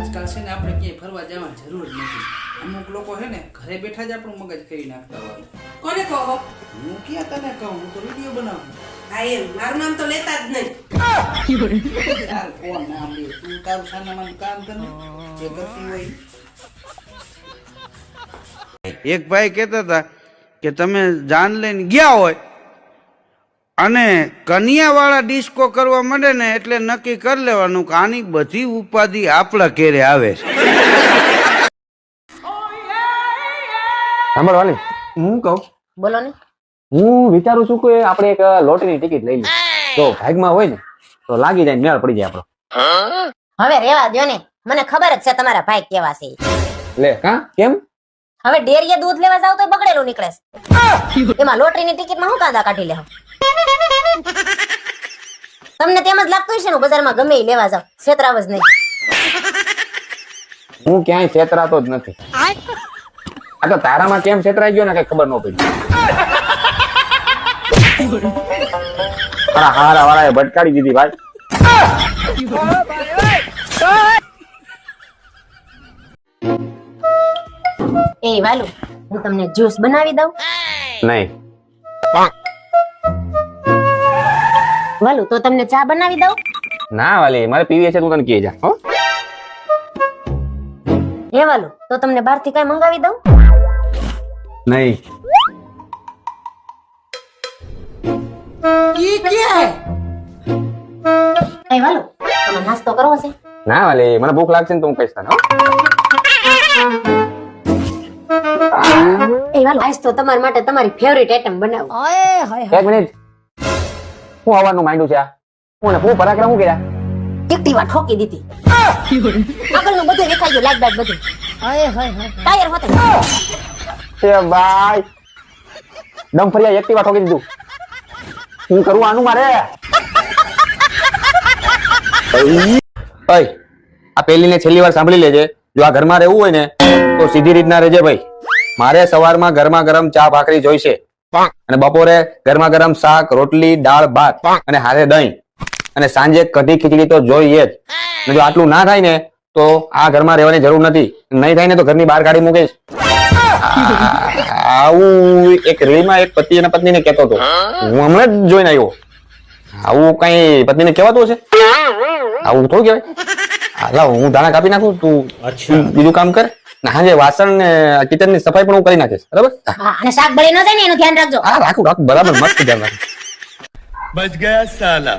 આજકાલ છે ને આપણે ક્યાંય ફરવા જવાની જરૂર નથી. અમુક લોકો છે ને ઘરે બેઠા જ આપણું મગજ કરી નાખતા હોય. કોને કહો? હું ક્યાં તને કહું? હું તો વીડિયો બનાવું. હા એ મારું નામ તો લેતા જ નહીં. ચાલ કોણ નામ લે તું તારું સાનામાનું કામ કર જે કરતી હોય. એક ભાઈ કહેતા હતા કે તમે જાન લઈને ગયા હોય અને કન્યાવાળા ડિસ્કો કરવા માંડે ને એટલે નક્કી કરી લેવાનું કે આની બધી ઉપાધિ આપણા ઘેરે આવે છે. સાંભળ વાલી હું કહું? બોલો ને. હું વિચારું છું કે આપણે એક લોટરીની ટિકિટ લઈ લઈએ. તો ભાગમાં હોય ને તો લાગી જાય ને મેળ પડી જાય આપણો. હવે રેવા દો ને. મને ખબર જ છે તમારા ભાઈ કેવા છે. લે. કા? કેમ? હવે ડેરીએ દૂધ લેવા જાવ તો બગડેલું નીકળે છે. એમાં લોટરીની ટિકિટમાં હું કાંદા કાઢી લેવા તમને તેમ જ લાગતું હશે ને બજારમાં ગમે એ લેવા જાવ છેતરાવ જ નહીં. હું ક્યાંય છેતરાતો જ નથી. આ તો તારામાં કેમ છેતરાઈ ગયો ને કઈ ખબર ન પડી. હારા વાળાએ ભટકાડી દીધી ભાઈ. એ વાલુ હું તમને જ્યુસ બનાવી દઉં. નહીં. વાલુ તો તમને ચા બનાવી દઉં? ના વાલી મારે પીવી છે તું તને કહી જા હો વાલુ તો તમને બહારથી કઈ મંગાવી દઉં? નહીં. એ વાલુ તમે નાસ્તો કરવો છે. ના વાલી મને ભૂખ લાગશે ને તો હું કહીશ તને હો? એ આજ તો તમારા માટે તમારી ફેવરિટ આઈટમ બનાવું. એક મિનિટ. હું આવવાનું માંડ્યું છે આ. હું ને હું પરાક્રમ હું કર્યા? એક્ટિવા ઠોકી દીધી. આગળનું બધું દેખાઈ ગયું લાઈટ બાઈટ બધું ટાયર હોતે. એ ભાઈ. ડમફરિયા એક્ટિવા ઠોકી દીધું. હું કરું આનું મારે? આ પહેલી ને છેલ્લી વાર સાંભળી લેજે. જો આ ઘરમાં રહેવું હોય ને તો સીધી રીતના રહેજે ભાઈ. મારે સવારમાં ગરમા ગરમ ચા ભાખરી જોઈશે. અને બપોરે ગરમા ગરમ શાક રોટલી દાળ ભાત અને હારે દહીં. અને સાંજે કઢી ખીચડી તો જોઈએ જ. જો આટલું ના થાય ને તો આ ઘરમાં રહેવાની જરૂર નથી. નહીં થાય ને તો ઘરની બહાર કાઢી મૂકીશ આવું એક રીલમાં એક પતિ અને પત્નીને કહેતો હતો. હું હમણાં જ જોઈને આવ્યો. આવું કઈ પત્નીને કહેવાતું હશે? આવું થોડું કહેવાય? હાલા હું દાણા કાપી નાખું તું તું બીજું કામ કર. હા જે વાસણ ને કિચનની સફાઈ પણ હું કરી નાખીશ. બરાબર? હા અને શાક બળી ન જાય ને એનું ધ્યાન રાખજો. હા રાખું રાખું. બરાબર મસ્ત ધ્યાન રાખું. બચ ગયા સાલા.